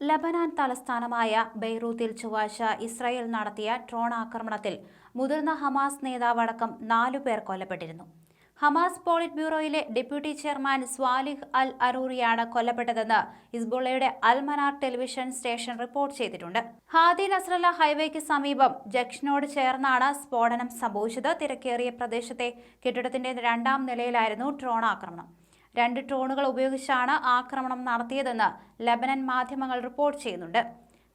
ലബനാൻ തലസ്ഥാനമായ ബെയ്റൂത്തിൽ ചൊവ്വാഴ്ച ഇസ്രായേൽ നടത്തിയ ഡ്രോൺ ആക്രമണത്തിൽ മുതിർന്ന ഹമാസ് നേതാവടക്കം നാലു പേർ കൊല്ലപ്പെട്ടിരുന്നു. ഹമാസ് പോളിറ്റ് ബ്യൂറോയിലെ ഡെപ്യൂട്ടി ചെയർമാൻ സ്വാലിഹ് അൽ അറൂറിയാണ് കൊല്ലപ്പെട്ടതെന്ന് ഇസ്ബുള്ളയുടെ Al Manar television station report ചെയ്തിട്ടുണ്ട്. ഹാദി നസ്രല്ല ഹൈവേക്ക് സമീപം ജക്ഷനോട് ചേർന്നാണ് സ്ഫോടനം സംഭവിച്ചത്. തിരക്കേറിയ പ്രദേശത്തെ കെട്ടിടത്തിന്റെ രണ്ടാം നിലയിലായിരുന്നു ഡ്രോൺ ആക്രമണം. രണ്ട് ഡ്രോണുകൾ ഉപയോഗിച്ചാണ് ആക്രമണം നടത്തിയതെന്ന് ലബനൻ മാധ്യമങ്ങൾ റിപ്പോർട്ട് ചെയ്യുന്നുണ്ട്.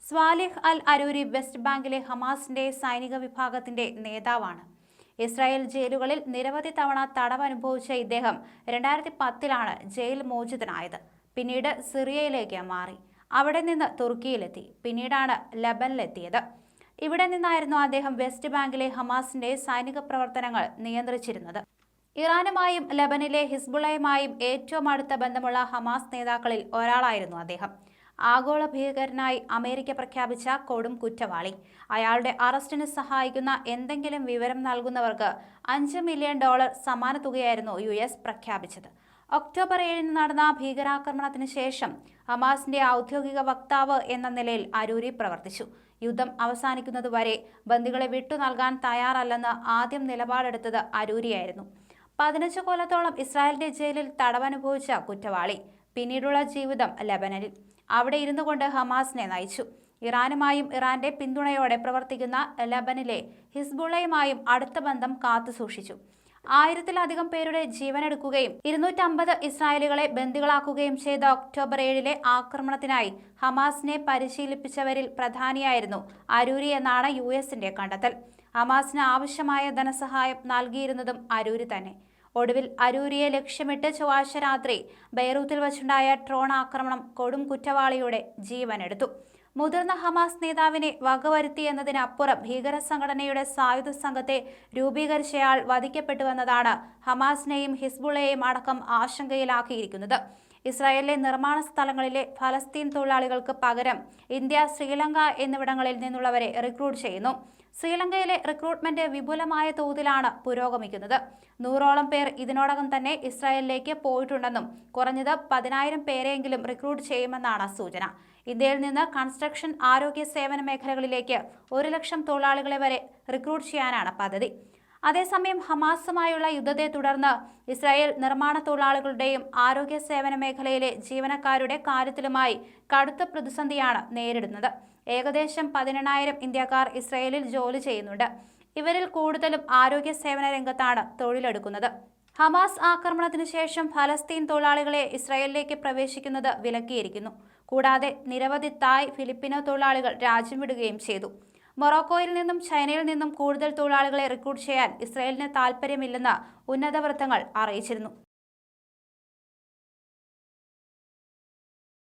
സ്വാലിഹ് അൽ അരൂരി വെസ്റ്റ് ബാങ്കിലെ ഹമാസിന്റെ സൈനിക വിഭാഗത്തിന്റെ നേതാവാണ്. ഇസ്രായേൽ ജയിലുകളിൽ നിരവധി തവണ തടവ് അനുഭവിച്ച ഇദ്ദേഹം രണ്ടായിരത്തി പത്തിലാണ് ജയിൽ മോചിതനായത്. പിന്നീട് സിറിയയിലേക്ക് മാറി. അവിടെ നിന്ന് തുർക്കിയിലെത്തി. പിന്നീടാണ് ലബനിലെത്തിയത്. ഇവിടെ നിന്നായിരുന്നു അദ്ദേഹം വെസ്റ്റ് ബാങ്കിലെ ഹമാസിന്റെ സൈനിക പ്രവർത്തനങ്ങൾ നിയന്ത്രിച്ചിരുന്നത്. ഇറാനുമായും ലബനിലെ ഹിസ്ബുളയുമായും ഏറ്റവും അടുത്ത ബന്ധമുള്ള ഹമാസ് നേതാക്കളിൽ ഒരാളായിരുന്നു അദ്ദേഹം. ആഗോള ഭീകരനായി അമേരിക്ക പ്രഖ്യാപിച്ച കൊടും കുറ്റവാളി. അയാളുടെ അറസ്റ്റിന് സഹായിക്കുന്ന എന്തെങ്കിലും വിവരം നൽകുന്നവർക്ക് അഞ്ച് മില്യൺ ഡോളർ സമാന തുകയായിരുന്നു യു എസ് പ്രഖ്യാപിച്ചത്. ഒക്ടോബർ ഏഴിന് നടന്ന ഭീകരാക്രമണത്തിന് ശേഷം ഹമാസിന്റെ ഔദ്യോഗിക വക്താവ് എന്ന നിലയിൽ അരൂരി പ്രവർത്തിച്ചു. യുദ്ധം അവസാനിക്കുന്നതുവരെ ബന്ദികളെ വിട്ടു നൽകാൻ തയ്യാറല്ലെന്ന് ആദ്യം നിലപാടെടുത്തത് അരൂരിയായിരുന്നു. പതിനഞ്ച് കൊല്ലത്തോളം ഇസ്രായേലിന്റെ ജയിലിൽ തടവനുഭവിച്ച കുറ്റവാളി പിന്നീടുള്ള ജീവിതം ലബനനിൽ. അവിടെ ഇരുന്നു കൊണ്ട് ഹമാസിനെ നയിച്ചു. ഇറാനുമായും ഇറാന്റെ പിന്തുണയോടെ പ്രവർത്തിക്കുന്ന ലബനിലെ ഹിസ്ബുള്ളയുമായും അടുത്ത ബന്ധം കാത്തുസൂക്ഷിച്ചു. ആയിരത്തിലധികം പേരുടെ ജീവനെടുക്കുകയും ഇരുന്നൂറ്റമ്പത് ഇസ്രായേലുകളെ ബന്ദികളാക്കുകയും ചെയ്ത ഒക്ടോബർ ഏഴിലെ ആക്രമണത്തിനായി ഹമാസിനെ പരിശീലിപ്പിച്ചവരിൽ പ്രധാനിയായിരുന്നു അരൂരി എന്നാണ് യു എസിന്റെ കണ്ടെത്തൽ. ഹമാസിന് ആവശ്യമായ ധനസഹായം നൽകിയിരുന്നതും അരൂരി തന്നെ. ഒടുവിൽ അരൂരിയെ ലക്ഷ്യമിട്ട് ചൊവ്വാഴ്ച രാത്രി ബെയ്റൂത്തിൽ വച്ചുണ്ടായ ഡ്രോൺ ആക്രമണം കൊടും കുറ്റവാളിയുടെ ജീവനെടുത്തു. മുതിർന്ന ഹമാസ് നേതാവിനെ വകവരുത്തി എന്നതിനപ്പുറം ഭീകര സംഘടനയുടെ സായുധ സംഘത്തെ രൂപീകരിച്ചയാൾ വധിക്കപ്പെട്ടുവെന്നതാണ് ഹമാസിനെയും ഹിസ്ബുള്ളയെയും അടക്കം ആശങ്കയിലാക്കിയിരിക്കുന്നത്. ഇസ്രായേലിലെ നിർമ്മാണ സ്ഥലങ്ങളിലെ ഫലസ്തീൻ തൊഴിലാളികൾക്ക് പകരം ഇന്ത്യ ശ്രീലങ്ക എന്നിവിടങ്ങളിൽ നിന്നുള്ളവരെ റിക്രൂട്ട് ചെയ്യുന്നു. ശ്രീലങ്കയിലെ റിക്രൂട്ട്മെന്റ് വിപുലമായ തോതിലാണ് പുരോഗമിക്കുന്നത്. നൂറോളം പേർ ഇതിനോടകം തന്നെ ഇസ്രായേലിലേക്ക് പോയിട്ടുണ്ടെന്നും കുറഞ്ഞത് പതിനായിരം പേരെയെങ്കിലും റിക്രൂട്ട് ചെയ്യുമെന്നാണ് സൂചന. ഇന്ത്യയിൽ നിന്ന് കൺസ്ട്രക്ഷൻ ആരോഗ്യ സേവന മേഖലകളിലേക്ക് ഒരു ലക്ഷം തൊഴിലാളികളെ വരെ റിക്രൂട്ട് ചെയ്യാനാണ് പദ്ധതി. അതേസമയം ഹമാസുമായുള്ള യുദ്ധത്തെ തുടർന്ന് ഇസ്രായേൽ നിർമ്മാണ തൊഴിലാളികളുടെയും ആരോഗ്യ സേവന മേഖലയിലെ ജീവനക്കാരുടെ കാര്യത്തിലുമായി കടുത്ത പ്രതിസന്ധിയാണ് നേരിടുന്നത്. ഏകദേശം പതിനെണ്ണായിരം ഇന്ത്യക്കാർ ഇസ്രായേലിൽ ജോലി ചെയ്യുന്നുണ്ട്. ഇവരിൽ കൂടുതലും ആരോഗ്യ സേവന രംഗത്താണ് തൊഴിലെടുക്കുന്നത്. ഹമാസ് ആക്രമണത്തിന് ശേഷം ഫലസ്തീൻ തൊഴിലാളികളെ ഇസ്രായേലിലേക്ക് പ്രവേശിക്കുന്നത് വിലക്കിയിരിക്കുന്നു. കൂടാതെ നിരവധി തായ് ഫിലിപ്പിനോ തൊഴിലാളികൾ രാജ്യം വിടുകയും ചെയ്തു. മൊറോക്കോയിൽ നിന്നും ചൈനയിൽ നിന്നും കൂടുതൽ തൊഴിലാളികളെ റിക്രൂട്ട് ചെയ്യാൻ ഇസ്രായേലിന് താൽപ്പര്യമില്ലെന്ന് ഉന്നത വൃത്തങ്ങൾ അറിയിച്ചിരുന്നു.